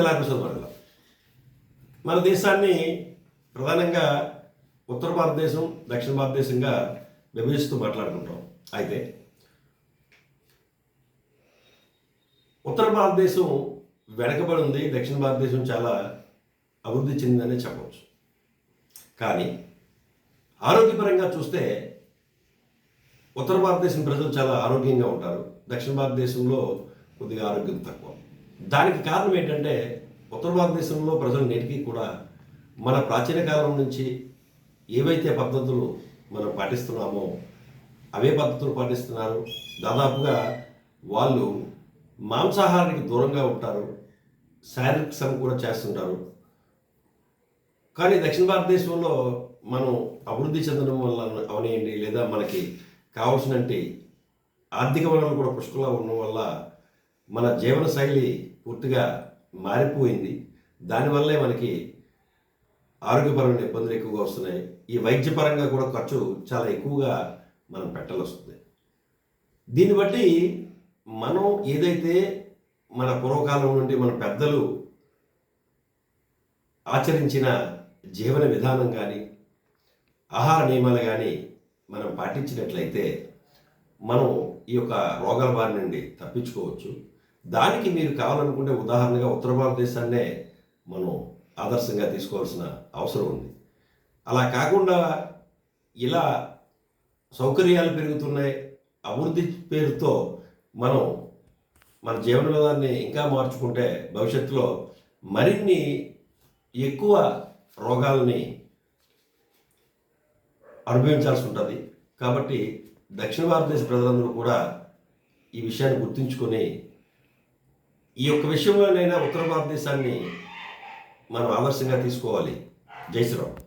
ఎలా ఎపిసోడ్ మనలో మన దేశాన్ని ప్రధానంగా ఉత్తర భారతదేశం దక్షిణ భారతదేశంగా విభజిస్తూ మాట్లాడుకుంటాం. అయితే ఉత్తర భారతదేశం వెనకబడి ఉంది దక్షిణ భారతదేశం చాలా అభివృద్ధి చెందిందనే చెప్పవచ్చు. కానీ ఆరోగ్యపరంగా చూస్తే ఉత్తర భారతదేశం ప్రజలు చాలా ఆరోగ్యంగా ఉంటారు. దక్షిణ భారతదేశంలో కొద్దిగా ఆరోగ్యం తక్కువ. దానికి కారణం ఏంటంటే ఉత్తర భారతదేశంలో ప్రజలు నేటికి కూడా మన ప్రాచీన కాలం నుంచి ఏవైతే పద్ధతులు మనం పాటిస్తున్నామో అవే పద్ధతులు పాటిస్తున్నారు. దాదాపుగా వాళ్ళు మాంసాహారానికి దూరంగా ఉంటారు శారీరక శ్రమ కూడా చేస్తుంటారు. కానీ దక్షిణ భారతదేశంలో మనం అభివృద్ధి చెందడం వల్ల అవనేయండి లేదా మనకి కావాల్సినటువంటి ఆర్థిక వనరులు కూడా పుష్కలంగా ఉండడం వల్ల మన జీవన శైలి పూర్తిగా మారిపోయింది. దానివల్లే మనకి ఆరోగ్యపరమైన ఇబ్బందులు ఎక్కువగా వస్తున్నాయి. ఈ వైద్యపరంగా కూడా ఖర్చు చాలా ఎక్కువగా మనం పెట్టాల్సి వస్తుంది దీన్ని బట్టి మనం ఏదైతే మన పూర్వకాలం నుండి మన పెద్దలు ఆచరించిన జీవన విధానం కానీ ఆహార నియమాలు కానీ మనం పాటించినట్లయితే మనం ఈ యొక్క రోగాల బారి నుండి తప్పించుకోవచ్చు. దానికి మీరు కావాలనుకుంటే ఉదాహరణగా ఉత్తర భారతదేశాన్నే మనం ఆదర్శంగా తీసుకోవాల్సిన అవసరం ఉంది. అలా కాకుండా ఇలా సౌకర్యాలు పెరుగుతున్నాయి అభివృద్ధి పేరుతో మనం మన జీవన విధానాన్ని ఇంకా మార్చుకుంటే భవిష్యత్తులో మరిన్ని ఎక్కువ రోగాలని అనుభవించాల్సి ఉంటుంది. కాబట్టి దక్షిణ భారతదేశ ప్రజలందరూ కూడా ఈ విషయాన్ని గుర్తుంచుకొని ఈ యొక్క విషయంలోనైనా ఉత్తర భారతదేశాన్ని మనం ఆదర్శంగా తీసుకోవాలి. జై శ్రీరామ్.